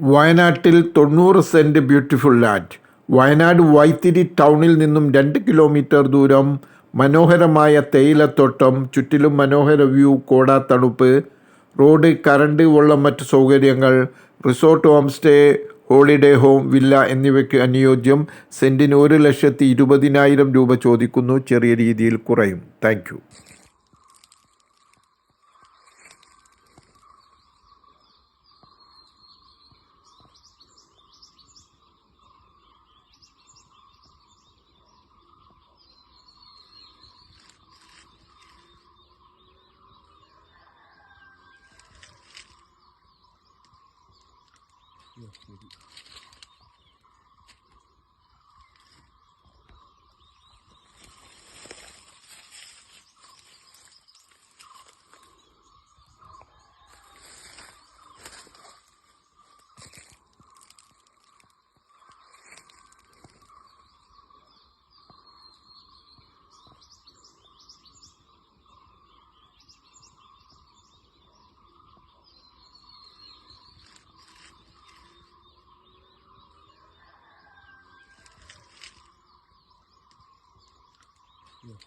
വയനാട്ടിൽ തൊണ്ണൂറ് cent beautiful land. Wayanad Vythiri ടൗണിൽ നിന്നും രണ്ട് കിലോമീറ്റർ ദൂരം. മനോഹരമായ തേയിലത്തോട്ടം ചുറ്റിലും മനോഹര വ്യൂ കോട തണുപ്പ്. റോഡ് കറണ്ട് വെള്ളം മറ്റ് സൗകര്യങ്ങൾ. Resort home stay holiday home villa എന്നിവയ്ക്ക് അനുയോജ്യം. സെന്റിന് ഒരു ലക്ഷത്തി ഇരുപതിനായിരം രൂപ ചോദിക്കുന്നു. ചെറിയ രീതിയിൽ കുറയും. Thank Não, não. Yok,